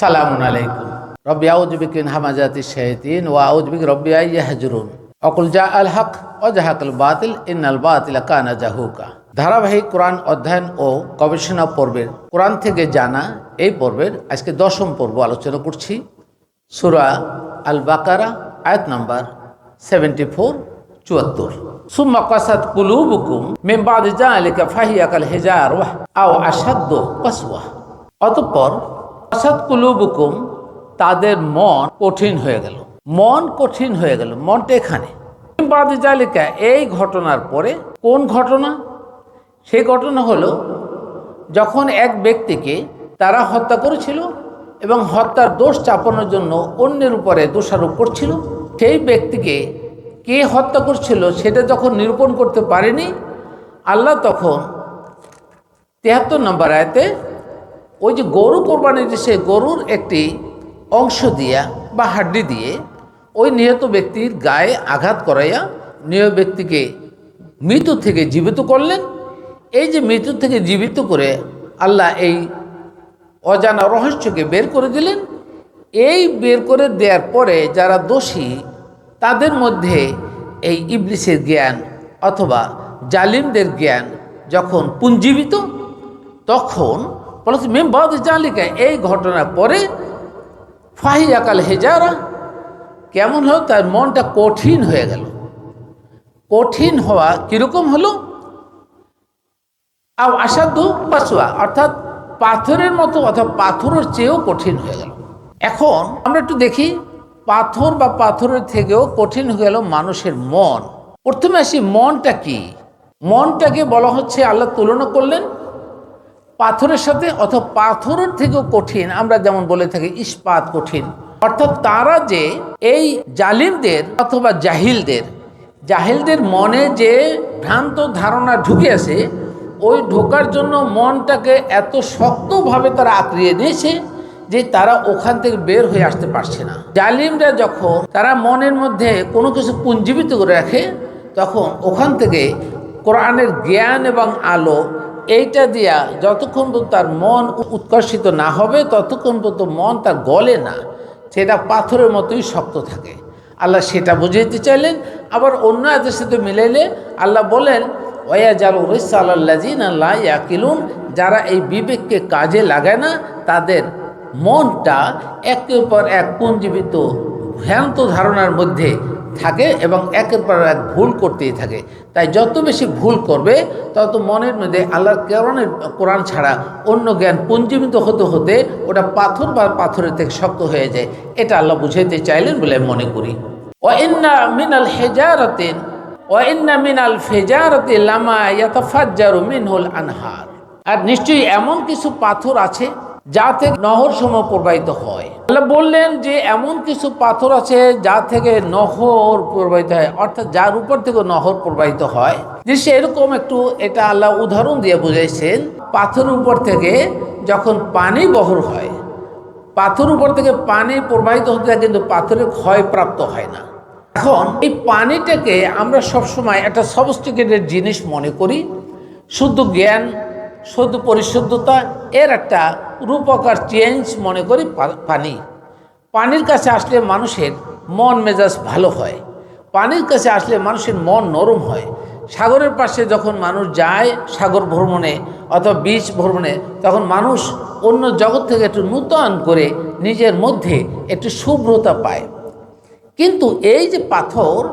সালামুন আলাইকুম। রব্বি আউযু বিকা মিন হামাজাতিশ শায়াতিন ওয়া আউযু বিকা রব্বি আন ইয়াহজুরুন। অকুল জা আল হক ও জাহাকাল বাতিল, ইন্নাল বাতিল কানা জাহুকা। ধারাবাহিক কোরআন অধ্যয়ন ও গবেষণা পর্বের কোরআন থেকে জানা এই পর্বের আজকে দশম পর্ব আলোচনা করছি। সুরা আল বাকারা আয়াত নাম্বার সেভেন্টি ফোর চুয়াত্তর। সুম্মা কাসাত কুলুবুকুম মিন বাদি জালিকা ফাহিয়া কাল হিজার ওয়াহ, আও আসাদ্দ কাসওয়া অতঃপর কুলুবুকুম, তাদের মন কঠিন হয়ে গেল। মন কঠিন হয়ে গেল। মনটা এখানে। মিন জালিকা, এই ঘটনার পরে কোন ঘটনা? সেই ঘটনা হলো, যখন এক ব্যক্তিকে তারা হত্যা করেছিল এবং হত্যার দোষ চাপানোর জন্য অন্যের উপরে দোষারোপ করছিল, সেই ব্যক্তিকে কে হত্যা করছিল সেটা যখন নিরূপণ করতে পারেনি, আল্লাহ তখন তেহাত্তর নম্বর আয়তে ওই যে গরু কোরবানি সে গরুর একটি অংশ দিয়া বা হাড্ডি দিয়ে ওই নিহত ব্যক্তির গায়ে আঘাত করাইয়া নিহত ব্যক্তিকে মৃত্যু থেকে জীবিত করলেন। এই যে মৃত্যু থেকে জীবিত করে আল্লাহ এই অজানা রহস্যকে বের করে দিলেন। এই বের করে দেওয়ার পরে যারা দোষী, তাদের মধ্যে এই ইবলিসের জ্ঞান অথবা জালিমদের জ্ঞান যখন পুঞ্জীবিত তখন বলছে মেমবাদ জালিকা এই ঘটনার পরে ফাহি আকাল হেজারা কেমন হলো? তার মনটা কঠিন হয়ে গেল। কঠিন হওয়া কীরকম হলো? আও আসাধ্য পাশুয়া অর্থাৎ পাথরের মতো অথবা পাথরের চেয়েও কঠিন হয়ে গেল। এখন আমরা একটু দেখি, পাথর বা পাথরের থেকেও কঠিন হয়ে গেল মানুষের মন। প্রথমে আসি, মনটা কি? মনটাকে বলা হচ্ছে, আল্লাহ তুলনা করলেন পাথরের সাথে অথবা পাথরের থেকেও কঠিন, আমরা যেমন বলে থাকি ইস্পাত কঠিন। অর্থাৎ তারা যে এই জালিমদের অথবা জাহিলদের জাহিলদের মনে যে ভ্রান্ত ধারণা ঢুকে আছে, ওই ঢোকার জন্য মনটাকে এত শক্তভাবে তারা আঁকড়িয়ে নিয়েছে যে তারা ওখান থেকে বের হয়ে আসতে পারছে না। জালিমরা যখন তারা মনের মধ্যে কোনো কিছু পুঞ্জীবিত করে রাখে, তখন ওখান থেকে কোরআনের জ্ঞান এবং আলো এইটা দিয়া যতক্ষণ পর্যন্ত তার মন উৎকর্ষিত না হবে, ততক্ষণ পর্যন্ত মন তার গলে না। সেটা পাথরের মতোই শক্ত থাকে। আল্লাহ সেটা বুঝাইতে চাইলেন। আবার অন্য এদের সাথে মিলাইলে আল্লাহ বলেন ওয়া জালু রিসাল্লাজিন আল্লাহ ইয়াকিলুন যারা এই বিবেককে কাজে লাগায় না, তাদের মনটা একের পর এক পুঞ্জীবিত ভ্রান্ত ধারণার মধ্যে থাকে এবং একের পর এক ভুল করতেই থাকে। তাই যত বেশি ভুল করবে, তত মনের মধ্যে আল্লাহর কোরআনের কোরআন ছাড়া অন্য জ্ঞান পুঞ্জীবিত হতে হতে ওটা পাথর বা পাথরের থেকে শক্ত হয়ে যায়। এটা আল্লাহ বুঝাইতে চাইলেন বলে মনে করি। ওয়াইন্না মিনাল হেজারতেন, ওয়াইন্না মিনাল ফেজারতে লামা ইয়াতাফাজ্জারু মিনহুল আনহার। আর নিশ্চয়ই এমন কিছু পাথর আছে যা থেকে নহর সময় প্রবাহিত হয়। আল্লাহ বললেন যে, এমন কিছু পাথর আছে যা থেকে নহর প্রবাহিত হয়, অর্থাৎ যার উপর থেকে নহর প্রবাহিত হয়। যে সেরকম একটু, এটা আল্লাহ উদাহরণ দিয়ে বুঝাইছেন। পাথরের উপর থেকে যখন পানি বহর হয় পাথর উপর থেকে পানি প্রবাহিত হতে থাকে, কিন্তু পাথরের ক্ষয়প্রাপ্ত হয় না। এখন এই পানিটাকে আমরা সবসময় একটা সবস্টিকেটেড জিনিস মনে করি, শুদ্ধ জ্ঞান শুদ্ধ পরিশুদ্ধতা, এর একটা রূপকার চেঞ্জ মনে করি পানি। পানির কাছে আসলে মানুষের মন মেজাজ ভালো হয়। পানির কাছে আসলে মানুষের মন নরম হয়। সাগরের পাশে যখন মানুষ যায় সাগর ভ্রমণে অথবা বীচ ভ্রমণে, তখন মানুষ অন্য জগৎ থেকে একটু নূতন করে নিজের মধ্যে একটু শুভ্রতা পায়। কিন্তু এই যে পাথর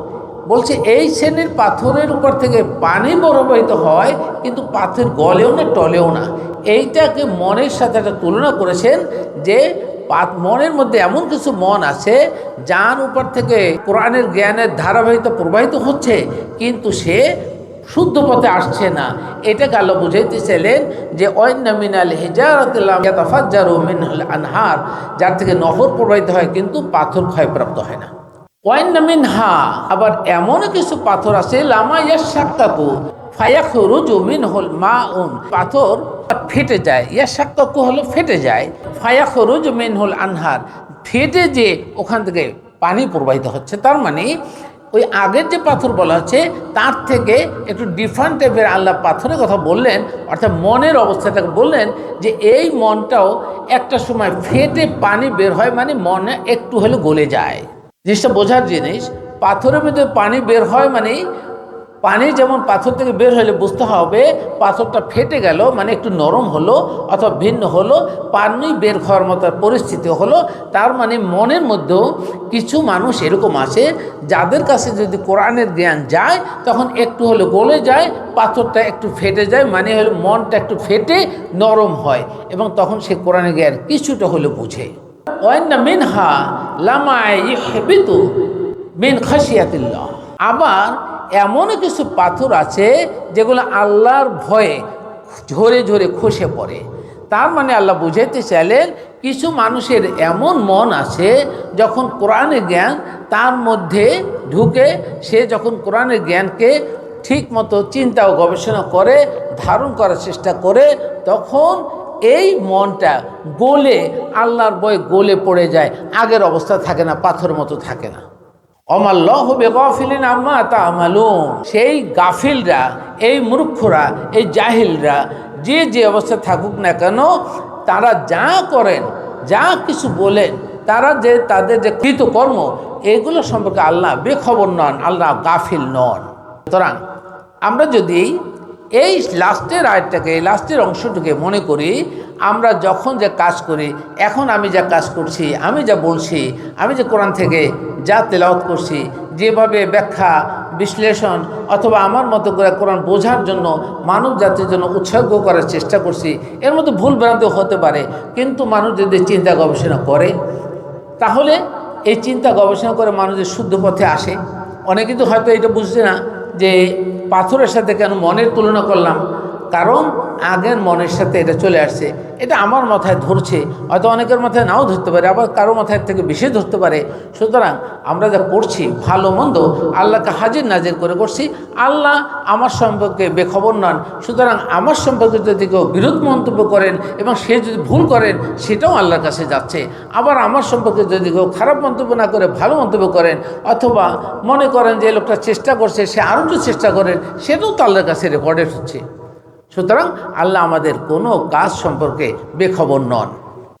বলছে, এই শ্রেণির পাথরের উপর থেকে পানি প্রবাহিত হয়, কিন্তু পাথর গলেও না, টলেও না। এইটাকে মনের সাথে একটা তুলনা করেছেন যে মনের মধ্যে এমন কিছু মন আছে, যার উপর থেকে কোরআনের জ্ঞানের ধারাবাহিকতা প্রবাহিত হচ্ছে, কিন্তু সে শুদ্ধ পথে আসছে না। এটাকে বুঝাইতে চাইলেন যে মিনাল হেজারতাফাজ্জারু মিনহুল আনহার। যার থেকে নহর প্রবাহিত হয়, কিন্তু পাথর ক্ষয়প্রাপ্ত হয় না। ওয়াইনামিন হা আবার এমনও কিছু পাথর আছে, লামা ইয়াসাক্কাকু ফায়াখরুজু মিনহুল মাউন, পাথর ফেটে যায় ইয়াসাক্কাকু হলো ফেটে যায়, ফায়াখরুজু মিনহুল আনহার, ফেটে যে ওখান থেকে পানি প্রবাহিত হচ্ছে, তার মানে ওই আগের যে পাথর বলা হচ্ছে, তার থেকে একটু ডিফারেন্ট টাইপের আল্লাহ পাথরের কথা বললেন, অর্থাৎ মনের অবস্থাটাকে বললেন যে এই মনটাও একটা সময় ফেটে পানি বের হয় মানে মনে একটু হলে গলে যায়। জিনিসটা বোঝার জিনিস, পাথরের মধ্যে পানি বের হয় মানে পানি যেমন পাথর থেকে বের হলে বুঝতে হবে, পাথরটা ফেটে গেল মানে একটু নরম হলো অথবা ভিন্ন হলো, পানি বের হওয়ার মতো পরিস্থিতি হলো, তার মানে মনের মধ্যেও কিছু মানুষ এরকম আছে, যাদের কাছে যদি কোরআনের জ্ঞান যায়, তখন একটু হলে গলে যায়, পাথরটা একটু ফেটে যায় মানে হলো মনটা একটু ফেটে নরম হয় এবং তখন সে কোরআনের জ্ঞান কিছুটা হলে বুঝে। ওয়ান্না মিনহা আবার এমন কিছু পাথর আছে যেগুলো আল্লাহর ভয়ে ঝরে ঝরে খসে পড়ে। তার মানে আল্লাহ বুঝাইতে চাইলেন, কিছু মানুষের এমন মন আছে যখন কোরআনের জ্ঞান তার মধ্যে ঢুকে, সে যখন কোরআনের জ্ঞানকে ঠিক মতো চিন্তা ও গবেষণা করে, ধারণ করার চেষ্টা করে, তখন এই মনটা গোলে, আল্লাহর বয়ে গোলে পড়ে যায়। আগের অবস্থা থাকে না পাথর মতো থাকে না। অমাল্লাহ বেগফিলিন আম্মা তা আমালুন সেই গাফিলরা, এই মূর্খরা, এই জাহিলরা, যে যে অবস্থা থাকুক না কেন, তারা যা করেন, যা কিছু বলেন, তারা যে তাদের যে কৃতকর্ম এগুলো সম্পর্কে আল্লাহ বেখবর নন, আল্লাহ গাফিল নন। সুতরাং আমরা যদি এই লাস্টের আয়টাকে এই লাস্টের অংশটুকে মনে করি, আমরা যখন যে কাজ করি, এখন আমি যা কাজ করছি, আমি যা বলছি, আমি যে কোরআন থেকে যা তেলাওয়াত করছি, যেভাবে ব্যাখ্যা, বিশ্লেষণ অথবা আমার মতো করে কোরআন বোঝার জন্য, মানব জাতির জন্য উৎসর্গ করার চেষ্টা করছি, এর মধ্যে ভুল ভ্রান্তি হতে পারে, কিন্তু মানুষ যদি চিন্তা গবেষণা করে, তাহলে এই চিন্তা গবেষণা করে মানুষের শুদ্ধ পথে আসে, অনেকে তো হয়তো এটা বুঝছে না। যে পাথরের সাথে কেন মনের তুলনা করলাম? কারণ আগের মনের সাথে এটা চলে আসছে। এটা আমার মাথায় ধরছে। হয়তো অনেকের মাথায় নাও ধরতে পারে, আবার কারও মাথায় থেকে বেশি ধরতে পারে। সুতরাং আমরা যা করছি, ভালো মন্দ, আল্লাহকে হাজির নাজির করে করছি। আল্লাহ আমার সম্পর্কে বেখবর নন। সুতরাং আমার সম্পর্কে যদি কেউ বিরোধ মন্তব্য করেন এবং সে যদি ভুল করেন, সেটাও আল্লাহর কাছে যাচ্ছে। আবার আমার সম্পর্কে যদি কেউ খারাপ মন্তব্য না করে, ভালো মন্তব্য করেন, অথবা মনে করেন যে লোকটা চেষ্টা করছে, সে আরও চেষ্টা করেন, সেটাও তো আল্লাহর কাছে রেকর্ডেড হচ্ছে। সুতরাং আল্লাহ আমাদের কোনো কাজ সম্পর্কে বেখবর নন।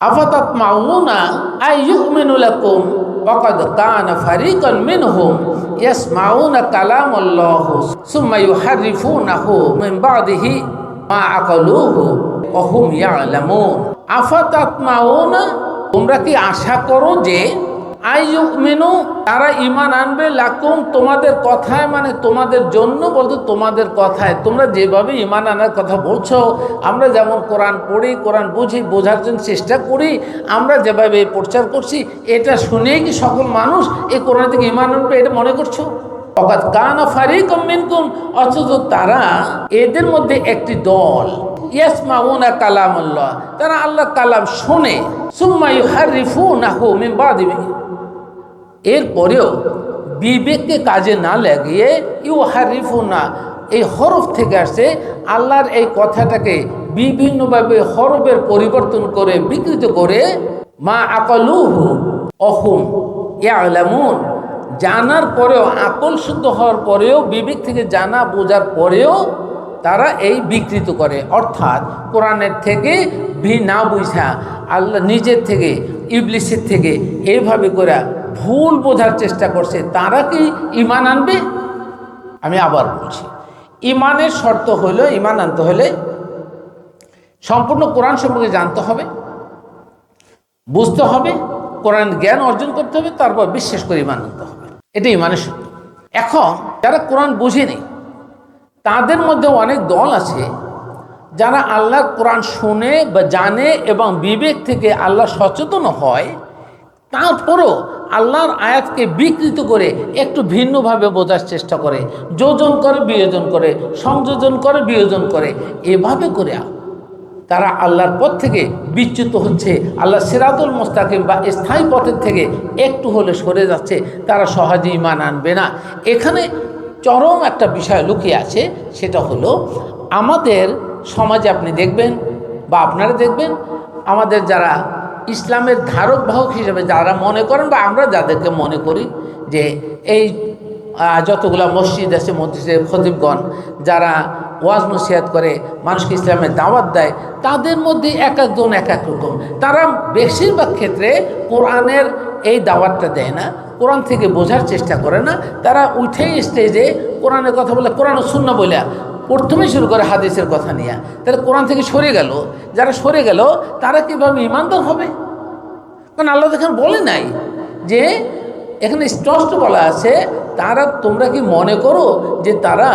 আফাতাত মাউনা আই ইউমিনু লাকুম, ওয়াকাদ কানা ফারিকান মিনহুম, ইয়াসমাউনা কালামাল্লাহ, সুম্মা ইউহারিফুনাহু মিন বাদিহি মা আকালুহু ওয়া হুম ইয়ালামুন। আফাতাত মাউনা তোমরা কি আশা করো যে আইমেনু তারা ইমান আনবে, লাকুম, তোমাদের কথায় মানে তোমাদের জন্য বলতে তোমাদের কথায়। তোমরা যেভাবে ইমান আনার কথা বলছো, আমরা যেমন কোরআন পড়ি, কোরআন বুঝি, বোঝার জন্য চেষ্টা করি, আমরা যেভাবে প্রচার করছি, এটা শুনেই কি সকল মানুষ এই কোরআন থেকে ইমান আনবে, এটা মনে করছ? অকাত কানা ফারিকুম মিনকুম, অথচ তারা এদের মধ্যে একটি দল। ইয়াসমাউনা কালামুল্লাহ, তারা আল্লাহ কালাম শুনে এরপরেও বিবেককে কাজে না লাগিয়ে ইউ হারিফুনা এই হরফ থেকে আসছে আল্লাহর এই কথাটাকে বিভিন্নভাবে হরফের পরিবর্তন করে বিকৃত করে, মা আকালুহু অহুম ইয়ালামুন। জানার পরেও, আকল শুদ্ধ হওয়ার পরেও, বিবেক থেকে জানা বোঝার পরেও তারা এই বিকৃত করে। অর্থাৎ কোরআনের থেকে ভি না বুঝা, আল্লাহ নিজের থেকে, ইবলিসের থেকে এইভাবে করে ভুল বোঝার চেষ্টা করছে, তারা কি ইমান আনবে? আমি আবার বলছি ইমানের শর্ত হলো ইমান আনতে হলে সম্পূর্ণ কোরআন সম্পর্কে জানতে হবে, বুঝতে হবে, কোরআন জ্ঞান অর্জন করতে হবে, তারপর বিশ্বাস করে ইমান আনতে হবে। এটা ইমানের শর্ত। এখন যারা কোরআন বুঝেনি তাদের মধ্যে অনেক দল আছে যারা আল্লাহর কোরআন শুনে বা জানে এবং বিবেক থেকে আল্লাহ সচেতন হয়, তারপরও আল্লাহর আয়াতকে বিকৃত করে একটু ভিন্নভাবে বোঝার চেষ্টা করে, যোজন করে, বিয়োজন করে, সংযোজন করে, বিয়োজন করে, এভাবে করে তারা আল্লাহর পথ থেকে বিচ্যুত হচ্ছে, আল্লাহ সিরাতুল মোস্তাকিম বা স্থায়ী পথের থেকে একটু হলে সরে যাচ্ছে, তারা সহজে ইমান আনবে না। এখানে চরম একটা বিষয় লুকিয়ে আছে, সেটা হলো আমাদের সমাজে আপনি দেখবেন বা আপনারা দেখবেন, আমাদের যারা ইসলামের ধারক বাহক হিসেবে যারা মনে করেন বা আমরা যাদেরকে মনে করি যে এই যতগুলা মসজিদ আছে, মসজিদের খতিবগণ, যারা ওয়াজ নসিহাত করে, মানুষকে ইসলামের দাওয়াত দেয়, তাদের মধ্যে এক একজন এক এক রকম। তারা বেশিরভাগ ক্ষেত্রে কোরআনের এই দাওয়াতটা দেয় না, কোরআন থেকে বোঝার চেষ্টা করে না। তারা উঠেই স্টেজে কোরআনের কথা বলে, কোরআন শূন্য বলে প্রথমে শুরু করে হাদিসের কথা নিয়ে। তাহলে কোরআন থেকে সরে গেল, যারা সরে গেল, তারা কীভাবে ইমানদার হবে? কারণ আল্লাহ এখানে বলে নাই যে এখানে স্পষ্ট বলা আছে, তারা তোমরা কি মনে করো যে তারা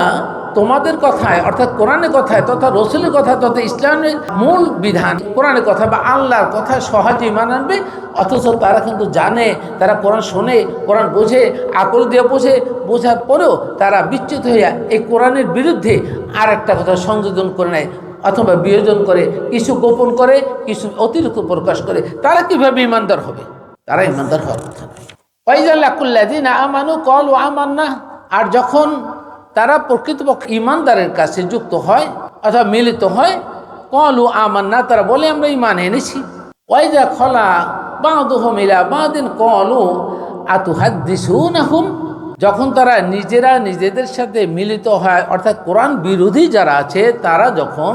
তোমাদের কথায়, অর্থাৎ কোরআনের কথায় তথা রসুলের কথা তথা ইসলামের মূল বিধান, কোরআনের কথা বা আল্লাহর কথায় সহজেই ইমান আনবে অথচ তারা কিন্তু জানে, তারা কোরআন শোনে, কোরআন বোঝে, আকল দিয়ে বোঝে, বোঝার পরেও তারা বিচ্যুত হইয়া এই কোরআনের বিরুদ্ধে আর একটা কথা সংযোজন করে নেয়, অথবা বিয়োজন করে, কিছু গোপন করে, কিছু অতিরিক্ত প্রকাশ করে। তারা কীভাবে ইমানদার হবে? তারা ইমানদার হওয়ার কথা নয়। ওয়াইজাল্লাকুল্লাদিন আমানু কল ও আর যখন তারা প্রকৃতপক্ষে ইমানদারের কাছে যুক্ত হয়, অথবা মিলিত হয় কল ও আমান্না, তারা বলে, আমরা ইমান এনেছি। ওয়াইজা খলা বাঁধুহ মিলা বাঁদিন কলু হাদ্দিসুন আহুম যখন তারা নিজেরা নিজেদের সাথে মিলিত হয়, অর্থাৎ কোরআন বিরোধী যারা আছে, তারা যখন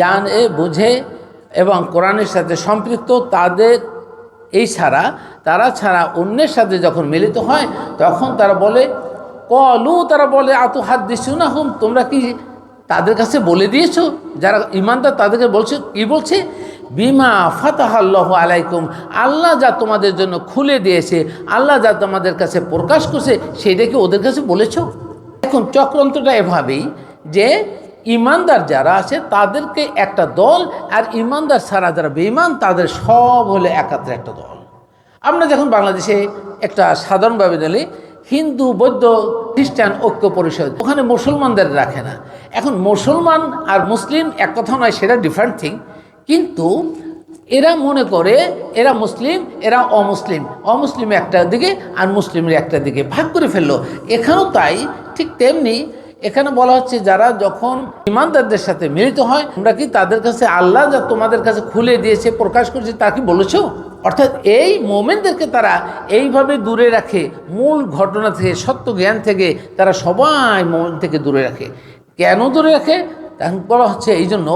জানে, বুঝে এবং কোরআনের সাথে সম্পৃক্ত, তাদের এই ছাড়া, তারা ছাড়া অন্যের সাথে যখন মিলিত হয়, তখন তারা বলে, কলু তারা বলে আতু হাত দিচ্ছু না হুম তোমরা কি তাদের কাছে বলে দিয়েছ? যারা ইমানদার তাদেরকে বলছে, কি বলছে? বিমা ফাতাহ আল্লাহ আলাইকুম আল্লাহ যা তোমাদের জন্য খুলে দিয়েছে, আল্লাহ যা তোমাদের কাছে প্রকাশ করছে, সেটা কি ওদের কাছে বলেছ? এখন চক্রান্তটা এভাবেই যে ইমানদার যারা আছে, তাদেরকে একটা দল আর ইমানদার ছাড়া যারা বেঈমান, তাদের সব হলে একাত্রে একটা দল। আমরা যখন বাংলাদেশে একটা সাধারণভাবে দিলে হিন্দু, বৌদ্ধ, খ্রিস্টান ঐক্য পরিষদ, ওখানে মুসলমানদের রাখে না। এখন মুসলমান আর মুসলিম এক কথা নয়, সেটা ডিফারেন্ট থিং কিন্তু এরা মনে করে এরা মুসলিম, এরা অমুসলিম। অমুসলিম একটা দিকে আর মুসলিমের একটা দিকে। ভাগ করে ফেলল। এখানেও তাই, ঠিক তেমনি এখানে বলা হচ্ছে যারা যখন ইমানদারদের সাথে মিলিত হয়, তোমরা কি তাদের কাছে আল্লাহ যা তোমাদের কাছে খুলে দিয়েছে, প্রকাশ করেছে, তা কি বলেছ? অর্থাৎ এই মোমেনদেরকে তারা এইভাবে দূরে রাখে, মূল ঘটনা থেকে, সত্য জ্ঞান থেকে তারা সবাই মোমেন থেকে দূরে রাখে। কেন দূরে রাখে? বলা হচ্ছে এই জন্য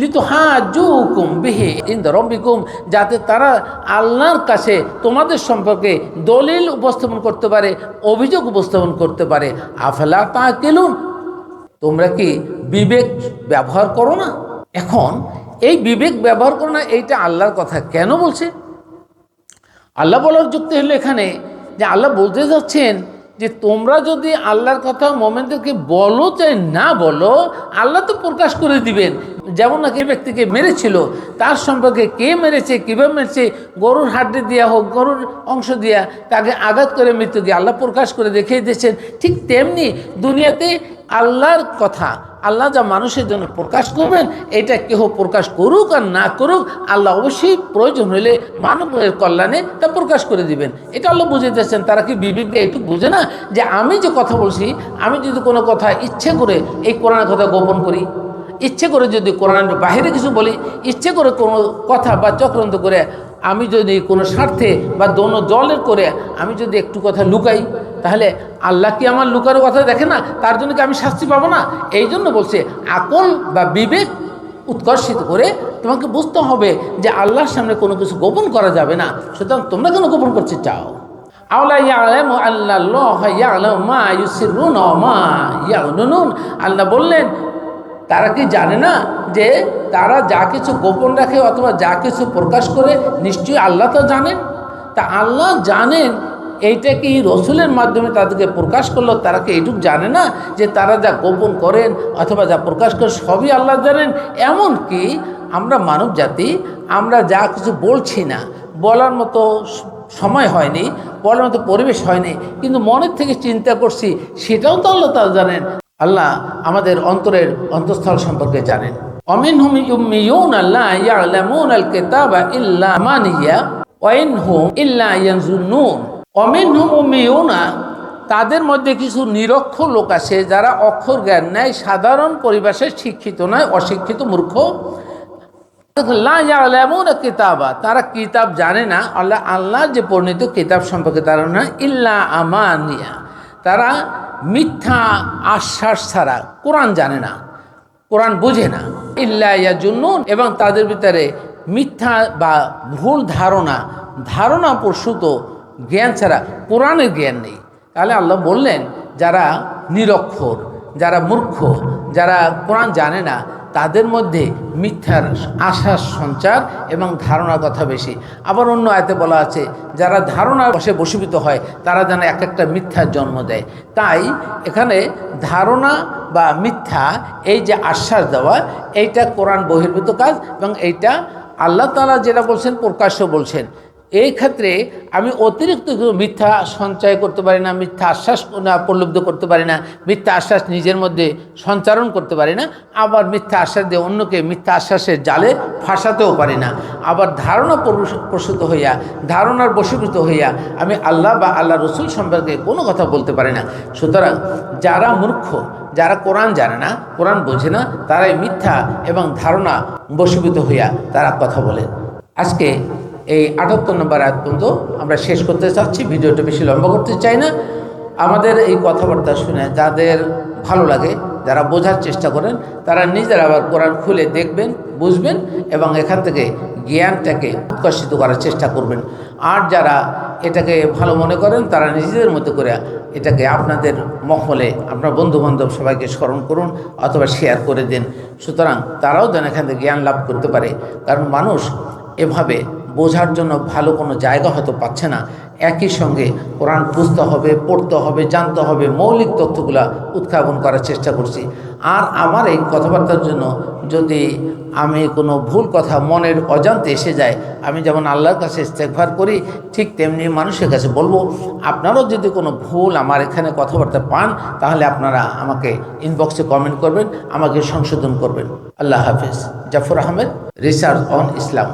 লিতু হা জুকুম বিহে ইন রব্বিকুম, যাতে তারা আল্লাহর কাছে তোমাদের সম্পর্কে দলিল উপস্থাপন করতে পারে, অভিযোগ উপস্থাপন করতে পারে। আফলা তা কেলুন তোমরা কি বিবেক ব্যবহার করো না? এখন এই বিবেক ব্যবহার করো না, এইটা আল্লাহর কথা কেন বলছে? আল্লাহ বলার যুক্তি হলো এখানে যে আল্লাহ বলতে যাচ্ছেন যে তোমরা যদি আল্লাহর কথা মোমেনদেরকে বলো চাই না বলো, আল্লাহ তো প্রকাশ করে দিবেন। যেমন না কে ব্যক্তিকে মেরেছিল, তার সম্পর্কে কে মেরেছে, কীভাবে মেরেছে, গরুর হাড্ডি দেওয়া হোক, গরুর অংশ দিয়া তাকে আঘাত করে মৃত্যু দিয়ে আল্লাহ প্রকাশ করে দেখিয়ে দিয়েছেন। ঠিক তেমনি দুনিয়াতে আল্লাহর কথা, আল্লাহ যা মানুষের জন্য প্রকাশ করবেন, এটা কেহ প্রকাশ করুক আর না করুক, আল্লাহ অবশ্যই প্রয়োজন হলে মানবের কল্যাণে তা প্রকাশ করে দিবেন। এটা আল্লাহ বুঝে দিয়েছেন। তারা কি বিবেক দিয়ে একটু বুঝে না যে আমি যে কথা বলছি, আমি যদি কোনো কথা ইচ্ছে করে এই কোরআনের কথা গোপন করি ইচ্ছে করে যদি কোরআনের বাইরে কিছু বলি, ইচ্ছে করে কোনো কথা বা চক্রান্ত করে, আমি যদি কোনো স্বার্থে বা দোনো জলের করে আমি যদি একটু কথা লুকাই, তাহলে আল্লাহ কি আমার লুকার কথা দেখে না? তার জন্য কি আমি শাস্তি পাবো না? এই জন্য বলছে, আকল বা বিবেক উৎকর্ষিত করে তোমাকে বুঝতে হবে যে আল্লাহর সামনে কোনো কিছু গোপন করা যাবে না। সুতরাং তোমরা কেন গোপন করতে চাও? আল্লাহ বললেন তারা কি জানে না যে তারা যা কিছু গোপন রাখে অথবা যা কিছু প্রকাশ করে নিশ্চয়ই আল্লাহ তো জানেন? তা আল্লাহ জানেন এইটা কি রসুলের মাধ্যমে তাদেরকে প্রকাশ করল? তারা কি এইটুকু জানে না যে তারা যা গোপন করেন অথবা যা প্রকাশ করেন সবই আল্লাহ জানেন? এমন কি আমরা মানব জাতি, আমরা যা কিছু বলছি না, বলার মতো সময় হয়নি, বলার মতো পরিবেশ হয়নি, কিন্তু মনের থেকে চিন্তা করছি, সেটাও তো আল্লাহ তারা জানেন। আল্লাহ আমাদের অন্তরের অন্তঃস্থল সম্পর্কে জানেন। অমিনহুম ইউম্মিয়ুন আল্লাহ ইয়ালামুন আল কিতাবা ইল্লা মানিয়া ওয়াইনহুম ইল্লা ইয়ানজুন্নুন অমিনহুম উম্মিয়ুনা তাদের মধ্যে কিছু নিরক্ষ লোক আছে যারা অক্ষর জ্ঞান নেয়, সাধারণ পরিবেশে শিক্ষিত নয়, অশিক্ষিত মূর্খ। কিতাবা, তারা কিতাব জানে না। আল্লাহ আল্লাহ যে পরিণত কিতাব সম্পর্কে তারা না, ইল্লা আমানিয়া। তারা মিথ্যা আশ্বাস ছাড়া কোরআন জানে না, কোরআন বোঝে না। ইল্লা জন্য এবং তাদের ভিতরে মিথ্যা বা ভুল ধারণা ধারণা প্রসূত জ্ঞান ছাড়া কোরআনের জ্ঞান নেই। তাহলে আল্লাহ বললেন, যারা নিরক্ষর, যারা মূর্খ, যারা কোরআন জানে না তাদের মধ্যে মিথ্যার আশার সঞ্চার এবং ধারণার কথা বেশি। আবার অন্য আয়তে বলা আছে, যারা ধারণার বসে বসীভূত হয়, তারা যেন এক একটা মিথ্যার জন্ম দেয়। তাই এখানে ধারণা বা মিথ্যা, এই যে আশ্বাস দেওয়া, এইটা কোরআন বহির্ভূত কাজ এবং এইটা আল্লাহ তালা যেটা বলছেন, প্রকাশ্য বলছেন। এই ক্ষেত্রে আমি অতিরিক্ত কিছু মিথ্যা সঞ্চয় করতে পারি না, মিথ্যা আশ্বাস না প্রলুব্ধ করতে পারি না, মিথ্যা আশ্বাস নিজের মধ্যে সঞ্চারণ করতে পারি না, আবার মিথ্যা আশ্বাস দিয়ে অন্যকে মিথ্যা আশ্বাসের জালে ফাঁসাতেও পারি না। আবার ধারণা প্রস- প্রসূত হইয়া, ধারণার বশীভূত হইয়া আমি আল্লাহ বা আল্লাহ রসুল সম্পর্কে কোনো কথা বলতে পারি না। সুতরাং যারা মূর্খ, যারা কোরআন জানে না, কোরআন বোঝে না, তারাই মিথ্যা এবং ধারণা বশীভূত হইয়া তারা কথা বলে। আজকে এই আটাত্তর নম্বর আয়াত পর্যন্ত আমরা শেষ করতে চাচ্ছি। ভিডিওটা বেশি লম্বা করতে চাই না। আমাদের এই কথাবার্তা শুনে যাদের ভালো লাগে, যারা বোঝার চেষ্টা করেন, তারা নিজেরা আবার কোরআন খুলে দেখবেন, বুঝবেন এবং এখান থেকে জ্ঞানটাকে উৎকর্ষিত করার চেষ্টা করবেন। আর যারা এটাকে ভালো মনে করেন, তারা নিজেদের মতো করে এটাকে আপনাদের মহলে আপনার বন্ধু বান্ধব সবাইকে স্মরণ করুন অথবা শেয়ার করে দিন। সুতরাং তারাও যেন এখান থেকে জ্ঞান লাভ করতে পারে। কারণ মানুষ এভাবে বোঝার জন্য ভালো কোনো জায়গা হয়তো পাচ্ছে না। একই সঙ্গে কোরআন বুঝতে হবে, পড়তে হবে, জানতে হবে, মৌলিক তথ্যগুলা উৎখাপন করার চেষ্টা করছি। আর আমার এই কথাবার্তার জন্য যদি আমি কোনো ভুল কথা মনের অজান্তে এসে যায়, আমি যেমন আল্লাহর কাছে ইস্তেকভার করি, ঠিক তেমনি মানুষের কাছে বলব, আপনারাও যদি কোনো ভুল আমার এখানে কথাবার্তা পান, তাহলে আপনারা আমাকে ইনবক্সে কমেন্ট করবেন, আমাকে সংশোধন করবেন। আল্লাহ হাফিজ। Zafar Ahmed research on Islam